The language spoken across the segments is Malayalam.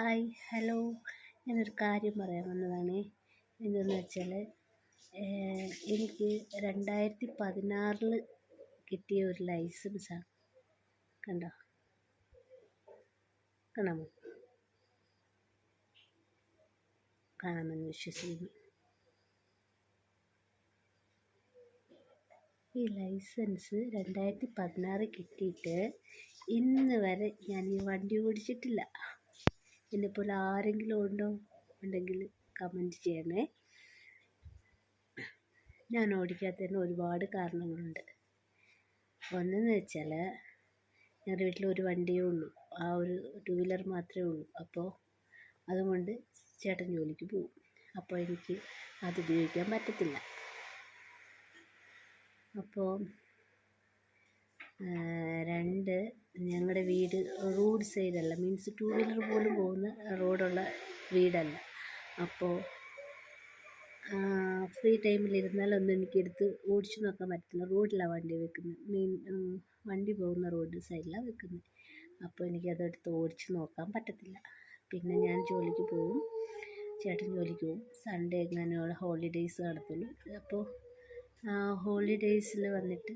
Hi hello. ഞാനൊരു കാര്യം പറയാൻ വന്നതാണ്. എന്തെന്ന് വെച്ചാൽ എനിക്ക് രണ്ടായിരത്തി പതിനാറിൽ കിട്ടിയ ഒരു ലൈസൻസാണ് കണ്ടോ? കാണാമോ? കാണാമെന്ന് വിശ്വസിക്കുന്നു. ഈ ലൈസൻസ് രണ്ടായിരത്തി പതിനാറ് കിട്ടിയിട്ട് ഇന്ന് വരെ ഞാൻ ഈ വണ്ടി ഓടിച്ചിട്ടില്ല. എന്നെപ്പോലെ ആരെങ്കിലും ഉണ്ടോ ഉണ്ടെങ്കിൽ കമന്റ് ചെയ്യണേ. ഞാൻ ഓടിക്കാത്തതിന് ഒരുപാട് കാരണങ്ങളുണ്ട്. ഒന്നെന്ന് വെച്ചാൽ ഞങ്ങളുടെ വീട്ടിൽ ഒരു വണ്ടിയേ ഉള്ളൂ. ആ ഒരു ടു വീലർ മാത്രമേ ഉള്ളൂ. അപ്പോൾ അതുകൊണ്ട് ചേട്ടൻ ജോലിക്ക് പോകും. അപ്പോൾ എനിക്ക് അത് ഉപയോഗിക്കാൻ പറ്റത്തില്ല. അപ്പോൾ രണ്ട് ഞങ്ങളുടെ വീട് റോഡ് സൈഡല്ല. മീൻസ് ടു വീലർ പോലും പോകുന്ന റോഡുള്ള വീടല്ല. അപ്പോൾ ഫ്രീ ടൈമിൽ ടൈമിലിരുന്നാലൊന്നും എനിക്കെടുത്ത് ഓടിച്ചു നോക്കാൻ പറ്റില്ല റോഡിലാണ് വണ്ടി വെക്കുന്നത് മീൻ വണ്ടി പോകുന്ന റോഡ് സൈഡിലാണ് വെക്കുന്നത് അപ്പോൾ എനിക്കതെടുത്ത് ഓടിച്ചു നോക്കാൻ പറ്റത്തില്ല. പിന്നെ ഞാൻ ജോലിക്ക് പോകും ചേട്ടൻ ജോലിക്ക് പോവും. സൺഡേ എങ്ങനെയുള്ള ഹോളിഡേയ്സ് നടത്തുള്ളൂ. അപ്പോൾ ഹോളിഡേയ്സിൽ വന്നിട്ട്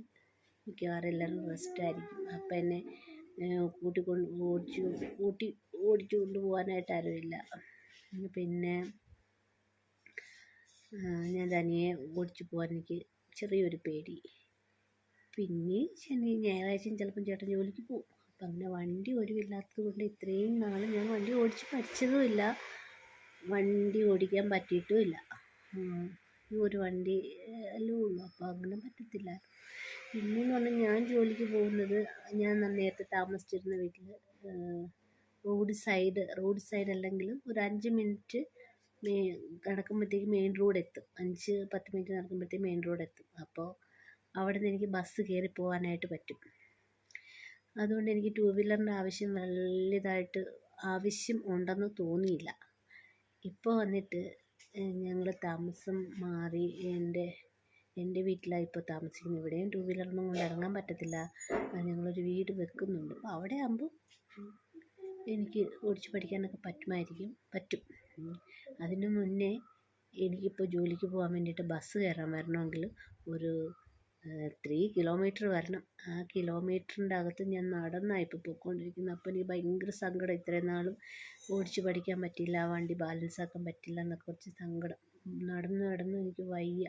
മിക്കവാറും എല്ലാവരും റെസ്റ്റായിരിക്കും അപ്പം എന്നെ കൂട്ടിക്കൊണ്ട് ഓടിച്ചു കൂട്ടി ഓടിച്ചു കൊണ്ട് പോകാനായിട്ട് ആരുമില്ല. പിന്നെ ഞാൻ തനിയെ ഓടിച്ചു പോകാൻ എനിക്ക് ചെറിയൊരു പേടി. പിന്നെ ശനി ഞായറാഴ്ചയും ചിലപ്പം ചേട്ടൻ ജോലിക്ക് പോകും. അപ്പം അങ്ങനെ വണ്ടി ഒഴിവില്ലാത്തത് കൊണ്ട് ഇത്രയും നാൾ ഞാൻ വണ്ടി ഓടിച്ച് പഠിച്ചതുമില്ല. വണ്ടി ഓടിക്കാൻ പറ്റിയിട്ടുമില്ല. ഒരു വണ്ടി അല്ലേ ഉള്ളൂ. അപ്പോൾ അങ്ങനെ പറ്റത്തില്ല. പിന്നെയെന്ന് പറഞ്ഞാൽ ഞാൻ ജോലിക്ക് പോകുന്നത് ഞാൻ നേരത്തെ താമസിച്ചിരുന്ന വീട്ടിൽ റോഡ് സൈഡ് റോഡ് സൈഡ് അല്ലെങ്കിലും ഒരു അഞ്ച് മിനിറ്റ് നടക്കുമ്പോഴത്തേക്ക് മെയിൻ റോഡ് എത്തും. അഞ്ച് പത്ത് മിനിറ്റ് നടക്കുമ്പോഴത്തേക്ക് മെയിൻ റോഡ് എത്തും. അപ്പോൾ അവിടെ നിന്ന് എനിക്ക് ബസ് കയറി പോകാനായിട്ട് പറ്റും. അതുകൊണ്ട് എനിക്ക് ടു വീലറിന്റെ ആവശ്യം വലുതായിട്ട് ആവശ്യം ഉണ്ടെന്ന് തോന്നിയില്ല. ഇപ്പോൾ വന്നിട്ട് ഞങ്ങൾ താമസം മാറി എന്റെ എന്റെ വീട്ടിലാണ് ഇപ്പോൾ താമസിക്കുന്നത്. ഇവിടെയും ടു വീലറൊന്നും കൊണ്ട് ഇറങ്ങാൻ പറ്റത്തില്ല. ഞങ്ങളൊരു വീട് വെക്കുന്നുണ്ട്. അപ്പോൾ അവിടെ ആകുമ്പോൾ എനിക്ക് ഓടിച്ച് പഠിക്കാനൊക്കെ പറ്റുമായിരിക്കും. പറ്റും. അതിന് മുന്നേ എനിക്കിപ്പോൾ ജോലിക്ക് പോകാൻ വേണ്ടിയിട്ട് ബസ് കയറാൻ വരണമെങ്കിൽ ഒരു ത്രീ കിലോമീറ്റർ വരണം. ആ കിലോമീറ്ററിന്റെ അകത്ത് ഞാൻ നടന്നാണ് ഇപ്പോൾ പോയിക്കൊണ്ടിരിക്കുന്നത് അപ്പോൾ എനിക്ക് ഭയങ്കര സങ്കടം. ഇത്രയും നാളും ഓടിച്ച് പഠിക്കാൻ പറ്റിയില്ല. വണ്ടി ബാലൻസ് ആക്കാൻ പറ്റില്ല എന്നൊക്കെ കുറച്ച് സങ്കടം. നടന്ന് നടന്ന് എനിക്ക് വയ്യ.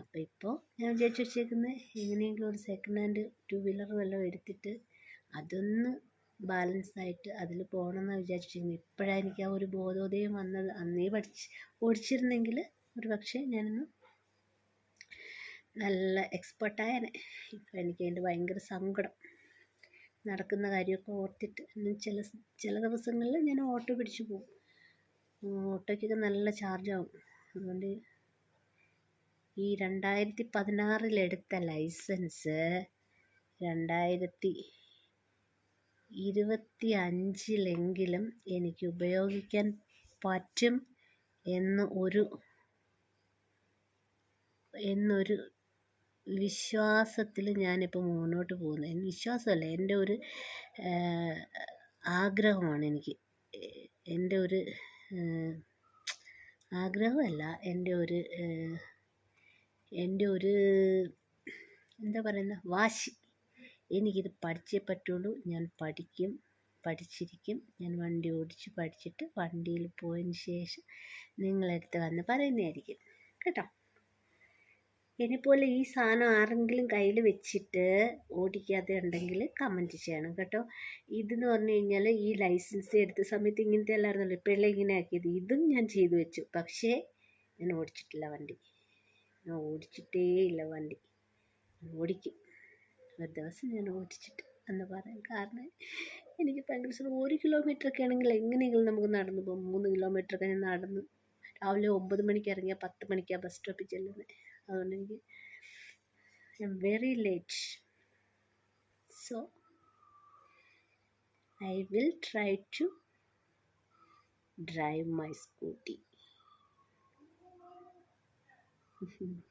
അപ്പോൾ ഇപ്പോൾ ഞാൻ വിചാരിച്ച് വെച്ചേക്കുന്നത് എങ്ങനെയെങ്കിലും ഒരു സെക്കൻഡ് ഹാൻഡ് ടു വീലർ വല്ലതും എടുത്തിട്ട് അതൊന്ന് ബാലൻസ് ആയിട്ട് അതിൽ പോകണമെന്നാണ് വിചാരിച്ചിരിക്കുന്നത് ഇപ്പോഴാണ് എനിക്ക് ആ ഒരു ബോധോദയം വന്നത്. അന്നേ പഠിച്ച് ഓടിച്ചിരുന്നെങ്കിൽ ഒരു പക്ഷേ ഞാനൊന്ന് നല്ല എക്സ്പെർട്ടായേനെ. ഇപ്പം എനിക്ക് അതിന്റെ ഭയങ്കര സങ്കടം. നടക്കുന്ന കാര്യമൊക്കെ ഓർത്തിട്ട് ചില ചില ദിവസങ്ങളിൽ ഞാൻ ഓട്ടോ പിടിച്ച് പോകും. ഓട്ടോയ്ക്കൊക്കെ നല്ല ചാർജാവും. അതുകൊണ്ട് ഈ രണ്ടായിരത്തി പതിനാറിലെടുത്ത ലൈസൻസ് രണ്ടായിരത്തി ഇരുപത്തി അഞ്ചിലെങ്കിലും എനിക്ക് ഉപയോഗിക്കാൻ പറ്റും എന്ന് ഒരു എന്നൊരു വിശ്വാസത്തിൽ ഞാനിപ്പോൾ മുന്നോട്ട് പോകുന്നത്. വിശ്വാസമല്ല. എന്റെ ഒരു ആഗ്രഹമാണ് എനിക്ക്. എന്റെ ഒരു ആഗ്രഹമല്ല. എന്റെ ഒരു എന്റെ ഒരു എന്താ പറയുന്ന വാശി. എനിക്കിത് പഠിച്ചേ പറ്റുള്ളൂ. ഞാൻ പഠിക്കും പഠിച്ചിരിക്കും. ഞാൻ വണ്ടി ഓടിച്ച് പഠിച്ചിട്ട് വണ്ടിയിൽ പോയതിന് ശേഷം നിങ്ങളെടുത്ത് വന്ന് പറയുന്നതായിരിക്കും. കേട്ടോ? എന്നെപ്പോലെ ഈ സാധനം ആരെങ്കിലും കയ്യിൽ വെച്ചിട്ട് ഓടിക്കാതെ ഉണ്ടെങ്കിൽ കമന്റ് ചെയ്യണം കേട്ടോ. ഇതെന്ന് പറഞ്ഞു കഴിഞ്ഞാൽ ഈ ലൈസൻസ് എടുത്ത സമയത്ത് ഇങ്ങനത്തെ അല്ലായിരുന്നല്ലോ ഇപ്പോഴല്ലേ ഇങ്ങനെ ആക്കിയത്. ഇതും ഞാൻ ചെയ്തു വെച്ചു. പക്ഷേ ഞാൻ ഓടിച്ചിട്ടില്ല വണ്ടി. ഞാൻ ഓടിച്ചിട്ടേ ഇല്ല വണ്ടി. ഓടിക്കും. ഒരു ദിവസം ഞാൻ ഓടിച്ചിട്ട് എന്ന് പറയാൻ കാരണം എനിക്ക് ഭയങ്കര ഇഷ്ടം ഒരു കിലോമീറ്ററൊക്കെ ആണെങ്കിൽ എങ്ങനെയെങ്കിലും നമുക്ക് നടന്നു പോകും. മൂന്ന് കിലോമീറ്ററൊക്കെ ഞാൻ നടന്നു. രാവിലെ ഒമ്പത് മണിക്ക് ഇറങ്ങിയാൽ പത്ത് മണിക്കാണ് ബസ് സ്റ്റോപ്പിൽ ചെല്ലുന്നത്. അതുകൊണ്ട് എനിക്ക് I am very late so I will try to drive my scooty Mm-hmm.